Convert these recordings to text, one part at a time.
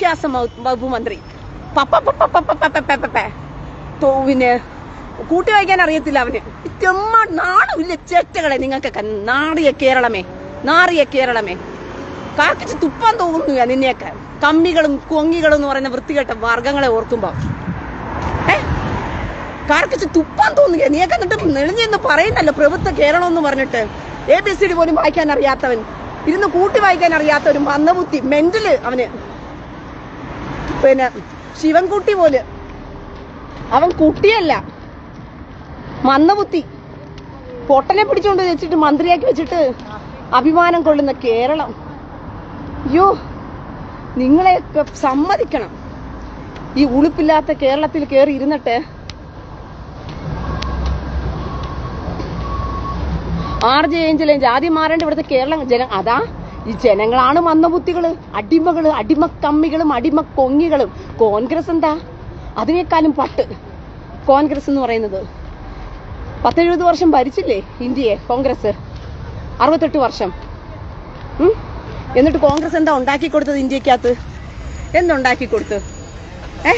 വിദ്യാഭ്യാസ വകുപ്പ് മന്ത്രി. പപ്പ കൂട്ടി വായിക്കാൻ അറിയത്തില്ല അവന്. ചെമ്മ നാണമില്ല ചേറ്റകളെ നിങ്ങൾക്കൊക്കെ. നാടിയ കേരളമേ നാറിയ കേരളമേ. കാക്കിച്ച് തുപ്പാൻ തോന്നുക നിന്നെയൊക്കെ. കമ്മികളും കൊങ്ങികളും എന്ന് പറയുന്ന വൃത്തികെട്ട വർഗങ്ങളെ ഓർക്കുമ്പോ. ഏ? കാർക്കിച്ച് തുപ്പാൻ തോന്നുക നീയൊക്കെ എന്നിട്ട് നെളിഞ്ഞെന്ന് പറയുന്നല്ലോ പ്രഭുത്വ കേരളം എന്ന് പറഞ്ഞിട്ട്. എ ബി സി ഡി പോലും വായിക്കാൻ അറിയാത്തവൻ. ഇരുന്ന് കൂട്ടി വായിക്കാൻ അറിയാത്തവരും മന്ദബുദ്ധി മെന്റൽ അവന്. പിന്നെ ശിവൻകുട്ടി പോലെ. അവൻ കുട്ടിയല്ല. മന്ദബുദ്ധി. പൊട്ടനെ പിടിച്ചോണ്ട് വെച്ചിട്ട് മന്ത്രിയാക്കി വെച്ചിട്ട് അഭിമാനം കൊള്ളുന്ന കേരളം. അയ്യോ നിങ്ങളെയൊക്കെ സമ്മതിക്കണം. ഈ ഉളുപ്പില്ലാത്ത കേരളത്തിൽ കയറി ഇരുന്നിട്ട് ആർ ജെ ഏഞ്ചലേഞ്ച് ജാതി മാറേണ്ട ഇവിടുത്തെ കേരളം ജന അതാ ഈ ജനങ്ങളാണ് മന്ദബുദ്ധികൾ. അടിമകൾ അടിമക്കമ്മികളും അടിമക്കൊങ്ങികളും. കോൺഗ്രസ് എന്താ? അതിനേക്കാളും പട്ട്. കോൺഗ്രസ് എന്ന് പറയുന്നത്. പത്തെഴുപത് വർഷം ഭരിച്ചില്ലേ ഇന്ത്യയെ കോൺഗ്രസ്? അറുപത്തെട്ട് വർഷം. എന്നിട്ട് കോൺഗ്രസ് എന്താ ഉണ്ടാക്കി കൊടുത്തത് ഇന്ത്യക്കകത്ത്? എന്തുണ്ടാക്കി കൊടുത്ത്? ഏ?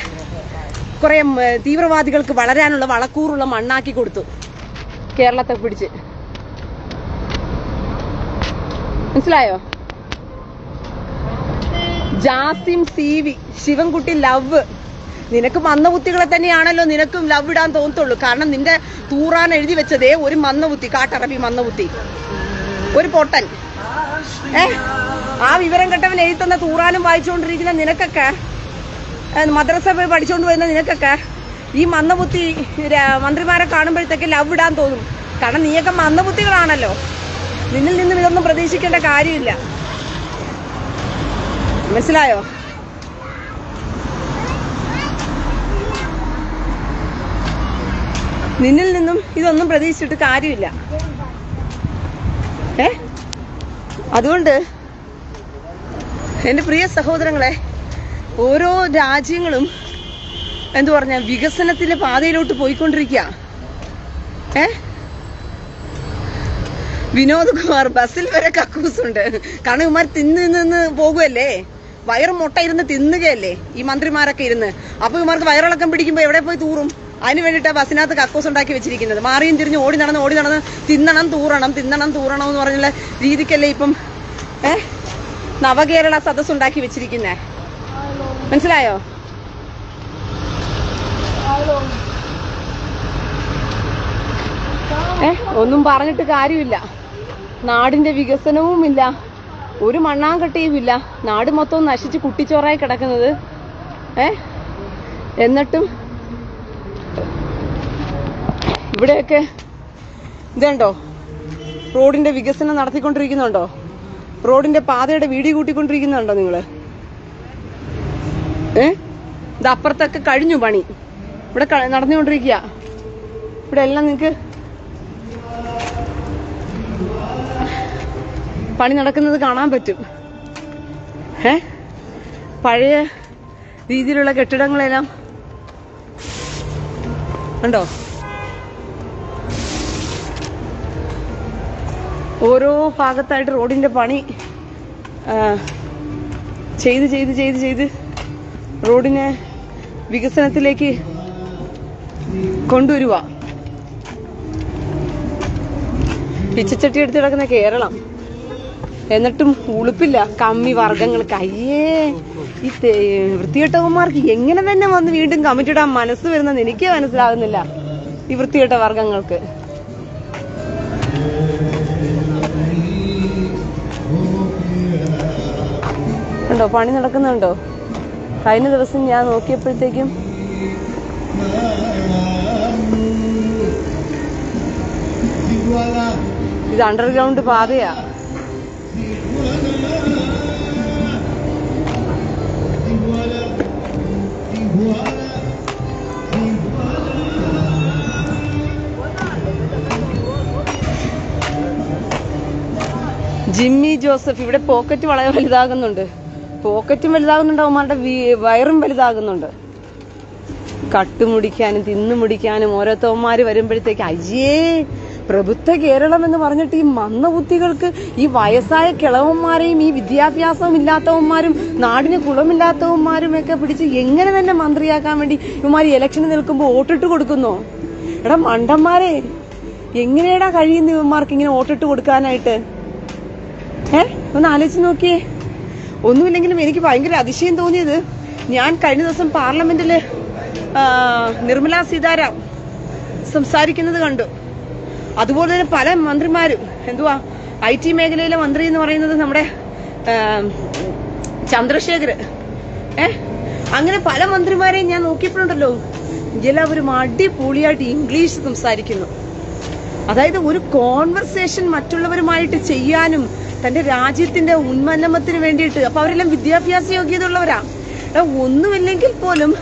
കുറെ തീവ്രവാദികൾക്ക് വളരാനുള്ള വളക്കൂറുള്ള മണ്ണാക്കി കൊടുത്തു. കേരളത്തെ പിടിച്ച്. മനസ്സിലായോ? Jasim C V Sivankutty love. നിനക്ക് മന്ദബുദ്ധികളെ തന്നെയാണല്ലോ നിനക്കും ലവ് ഇടാൻ തോന്നത്തുള്ളൂ. കാരണം നിന്റെ തൂറാൻ എഴുതി വെച്ചതേ ഒരു മന്ദബുദ്ധി കാട്ടറബി മന്ദബുദ്ധി. ഒരു പൊട്ടൻ. ഏ? ആ വിവരം കെട്ടവൻ എഴുതി തന്ന തൂറാനും വായിച്ചുകൊണ്ടിരിക്കുന്ന നിനക്കൊക്കെ മദ്രസ പോയി പഠിച്ചുകൊണ്ട് വരുന്ന നിനക്കൊക്കെ ഈ മന്ദബുദ്ധി മന്ത്രിമാരെ കാണുമ്പോഴത്തേക്ക് ലവ് ഇടാൻ തോന്നും. കാരണം നീയൊക്കെ മന്ദബുദ്ധികളാണല്ലോ. നിന്നിൽ നിന്നും ഇതൊന്നും പ്രതീക്ഷിക്കേണ്ട കാര്യമില്ല. മനസ്സിലായോ? നിന്നിൽ നിന്നും ഇതൊന്നും പ്രതീക്ഷിച്ചിട്ട് കാര്യമില്ല. ഏ? അതുകൊണ്ട് എന്റെ പ്രിയ സഹോദരങ്ങളെ ഓരോ രാജ്യങ്ങളും എന്തു പറഞ്ഞ വികസനത്തിന്റെ പാതയിലോട്ട് പോയിക്കൊണ്ടിരിക്കുക ഏ? വിനോദ് കുമാർ ബസ്സിൽ വരെ കക്കൂസുണ്ട്. കാരണം കുമാർ തിന്ന് നിന്ന് പോകുമല്ലേ വയറ് മുട്ട ഇരുന്ന് തിന്നുകയല്ലേ ഈ മന്ത്രിമാരൊക്കെ ഇരുന്ന്? അപ്പൊ ഇവർക്ക് വയറിളക്കം പിടിക്കുമ്പോ എവിടെ പോയി തൂറും? അതിന് വേണ്ടിയിട്ടാ ബസ്സിനകത്ത് കക്കൂസ് ഉണ്ടാക്കി വെച്ചിരിക്കുന്നത്. മാറിയും തിരിഞ്ഞ് ഓടി നടന്ന് ഓടി നടന്ന് തിന്നണം തൂറണം തിന്നണം തൂറണം എന്ന് പറഞ്ഞുള്ള രീതിക്കല്ലേ ഇപ്പം ഏ? നവകേരള സദസ് ഉണ്ടാക്കി വെച്ചിരിക്കുന്നേ. മനസ്സിലായോ? ഏ? ഒന്നും പറഞ്ഞിട്ട് കാര്യമില്ല. നാടിന്റെ വികസനവും ഇല്ല ഒരു മണ്ണാങ്കട്ടയും ഇല്ല. നാട് മൊത്തം നശിച്ച് കുട്ടിച്ചോറായി കിടക്കുന്നത്. ഏ? എന്നിട്ടും ഇവിടെയൊക്കെ ഇതുണ്ടോ? റോഡിന്റെ വികസനം നടത്തിക്കൊണ്ടിരിക്കുന്നുണ്ടോ? റോഡിന്റെ പാതയുടെ വീടി കൂട്ടിക്കൊണ്ടിരിക്കുന്നുണ്ടോ നിങ്ങൾ? ഏ? ഇത് അപ്പുറത്തൊക്കെ കഴിഞ്ഞു പണി. ഇവിടെ നടന്നുകൊണ്ടിരിക്കുക ഇവിടെ എല്ലാം നിങ്ങക്ക് പണി നടക്കുന്നത് കാണാൻ പറ്റും. ഏ പഴയ രീതിയിലുള്ള കെട്ടിടങ്ങളെല്ലാം ഉണ്ടോ ഓരോ ഭാഗത്തായിട്ട് റോഡിന്റെ പണി ചെയ്ത് ചെയ്ത് ചെയ്ത് ചെയ്ത് റോഡിനെ വികസനത്തിലേക്ക് കൊണ്ടുവരുക പിച്ചച്ചട്ടി എടുത്ത് കിടക്കുന്ന കേരളം. എന്നിട്ടും ഉളുപ്പില്ല. കമ്മി വർഗങ്ങൾക്ക് അയ്യേ ഈ വൃത്തികെട്ടവന്മാർക്ക് എങ്ങനെ തന്നെ വന്ന് വീണ്ടും കമ്മിറ്റിടാൻ മനസ്സ് വരുന്നെന്ന് എനിക്ക് മനസ്സിലാകുന്നില്ല ഈ വൃത്തികെട്ട വർഗങ്ങൾക്ക് പണി നടക്കുന്നുണ്ടോ? കഴിഞ്ഞ ദിവസം ഞാൻ നോക്കിയപ്പോഴത്തേക്കും ഇത് അണ്ടർഗ്രൗണ്ട് പാതയാ. ജോസഫ് ഇവിടെ പോക്കറ്റ് വളരെ വലുതാകുന്നുണ്ട്. പോക്കറ്റും വലുതാകുന്നുണ്ട് അവന്മാരുടെ വയറും വലുതാകുന്നുണ്ട്. കട്ടുമുടിക്കാനും തിന്നു മുടിക്കാനും ഓരോരുത്തവന്മാര് വരുമ്പോഴത്തേക്ക് അയ്യേ പ്രബുദ്ധ കേരളം എന്ന് പറഞ്ഞിട്ട് ഈ മന്ദബുദ്ധികൾക്ക് ഈ വയസ്സായ കിളവന്മാരെയും ഈ വിദ്യാഭ്യാസവും ഇല്ലാത്തവന്മാരും നാടിന് കുളമില്ലാത്തവന്മാരും ഒക്കെ പിടിച്ച് എങ്ങനെ തന്നെ മന്ത്രിയാക്കാൻ വേണ്ടി ഇവന്മാർ ഇലക്ഷന് നിൽക്കുമ്പോൾ വോട്ടിട്ട് കൊടുക്കുന്നോ? എടാ മണ്ടന്മാരെ എങ്ങനെയാടാ കഴിയുന്ന ഇവന്മാർക്ക് ഇങ്ങനെ വോട്ടിട്ട് കൊടുക്കാനായിട്ട്? ഒന്ന് ആലോചിച്ച് നോക്കിയേ. ഒന്നുമില്ലെങ്കിലും എനിക്ക് ഭയങ്കര അതിശയം തോന്നിയത്. ഞാൻ കഴിഞ്ഞ ദിവസം പാർലമെന്റിൽ നിർമ്മല സീതാരാം സംസാരിക്കുന്നത് കണ്ടു. അതുപോലെ തന്നെ പല മന്ത്രിമാരും എന്തുവാ ഐ ടി മേഖലയിലെ മന്ത്രി എന്ന് പറയുന്നത് നമ്മുടെ ചന്ദ്രശേഖർ ഏ? അങ്ങനെ പല മന്ത്രിമാരെയും ഞാൻ നോക്കിയപ്പോഴുണ്ടല്ലോ. എല്ലാവരും അടിപൊളിയായിട്ട് ഇംഗ്ലീഷ് സംസാരിക്കുന്നു. അതായത് ഒരു കോൺവെർസേഷൻ മറ്റുള്ളവരുമായിട്ട് ചെയ്യാനും തന്റെ രാജ്യത്തിന്റെ ഉന്മന്നമത്തിന് വേണ്ടിയിട്ട്. അപ്പൊ അവരെല്ലാം വിദ്യാഭ്യാസ യോഗ്യത ഉള്ളവരാ ഒന്നുമില്ലെങ്കിൽ പോലും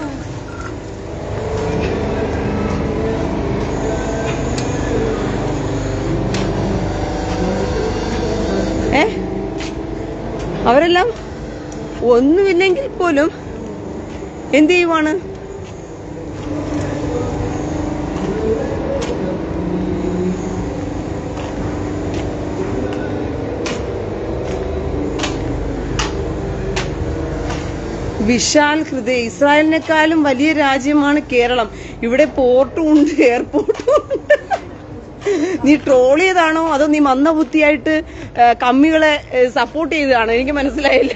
ഏ? അവരെല്ലാം ഒന്നുമില്ലെങ്കിൽ പോലും എന്ത് ചെയ്യുവാണ്? വിശാൽ ഹൃദയ ഇസ്രായേലിനെക്കാളും വലിയ രാജ്യമാണ് കേരളം. ഇവിടെ പോർട്ടും ഉണ്ട് എയർപോർട്ടും ഉണ്ട്. നീ ട്രോൾ ചെയ്താണോ? അതോ നീ മന്ദബുദ്ധിയായിട്ട് ബുദ്ധിയായിട്ട് കമ്മികളെ സപ്പോർട്ട് ചെയ്തതാണോ? എനിക്ക് മനസ്സിലായില്ല.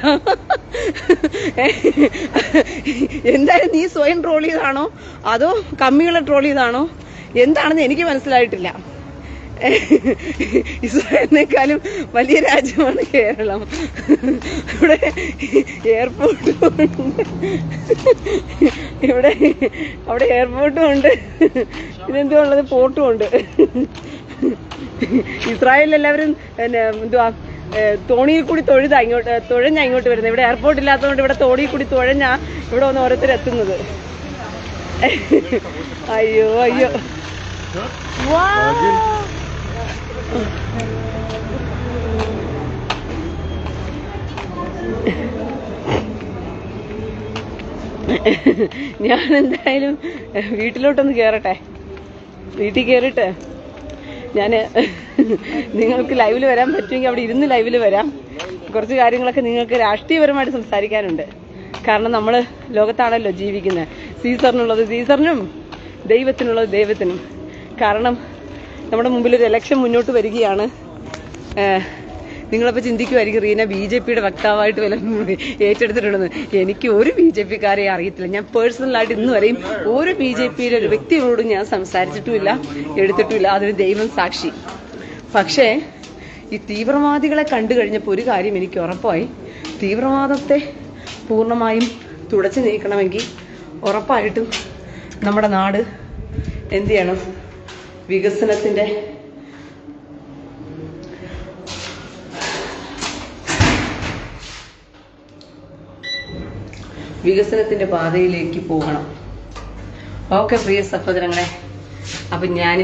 എന്തായാലും നീ സ്വയം ട്രോൾ ചെയ്താണോ? അതോ കമ്മികളെ ട്രോൾ ചെയ്താണോ? എന്താണെന്ന് എനിക്ക് മനസ്സിലായിട്ടില്ല. ഇസ്രായേലിനേക്കാളും വലിയ രാജ്യമാണ് കേരളം. ഇവിടെ എയർപോർട്ടും ഉണ്ട്. ഇവിടെ അവിടെ എയർപോർട്ടും ഉണ്ട്. പിന്നെന്തോ ഉള്ളത്? പോർട്ടും ഉണ്ട്. ഇസ്രായേലിൽ എല്ലാവരും പിന്നെ എന്തുവാ തോണിയിൽ കൂടി തൊഴുതാ ഇങ്ങോട്ട് തുഴഞ്ഞാ ഇങ്ങോട്ട് വരുന്നത്. ഇവിടെ എയർപോർട്ട് ഇല്ലാത്തതുകൊണ്ട് ഇവിടെ തോണിയിൽ കൂടി തുഴഞ്ഞാ ഇവിടെ ഒന്ന് ഓരോരുത്തർ എത്തുന്നത് അയ്യോ. അയ്യോ വാ ഞാൻ എന്തായാലും വീട്ടിലോട്ടൊന്ന് കേറട്ടെ. വീട്ടിൽ കയറിയിട്ട് ഞാൻ നിങ്ങൾക്ക് ലൈവിൽ വരാൻ പറ്റുമെങ്കിൽ അവിടെ ഇരുന്ന് ലൈവിൽ വരാം. കുറച്ച് കാര്യങ്ങളൊക്കെ നിങ്ങൾക്ക് രാഷ്ട്രീയപരമായിട്ട് സംസാരിക്കാനുണ്ട്. കാരണം നമ്മൾ ലോകത്താണല്ലോ ജീവിക്കുന്നത്. സീസറിനുള്ളത് സീസറിനും ദൈവത്തിനുള്ളത് ദൈവത്തിനും. കാരണം നമ്മുടെ മുമ്പിൽ ഒരു ഇലക്ഷൻ മുന്നോട്ട് വരികയാണ്. നിങ്ങളപ്പോൾ ചിന്തിക്കുമായിരിക്കും റീന ബി ജെ പിയുടെ വക്താവായിട്ട് വല്ല ഏറ്റെടുത്തിട്ടുണ്ടെന്ന്. എനിക്ക് ഒരു ബി ജെ പിക്കാരെ അറിയത്തില്ല. ഞാൻ പേഴ്സണലായിട്ട് ഇന്ന് വരെയും ഒരു ബി ജെ പിയുടെ ഒരു വ്യക്തിയോടും ഞാൻ സംസാരിച്ചിട്ടുമില്ല എടുത്തിട്ടുമില്ല. അതിന് ദൈവം സാക്ഷി. പക്ഷേ ഈ തീവ്രവാദികളെ കണ്ടു കഴിഞ്ഞപ്പോൾ ഒരു കാര്യം എനിക്ക് ഉറപ്പായി. തീവ്രവാദത്തെ പൂർണമായും തുടച്ചു നീക്കണമെങ്കിൽ ഉറപ്പായിട്ടും നമ്മുടെ നാട് എന്ത് ചെയ്യണം? വികസനത്തിന്റെ വികസനത്തിന്റെ പാതയിലേക്ക് പോകണം. ഓക്കെ പ്രിയ സഹോദരങ്ങളെ അപ്പം ഞാൻ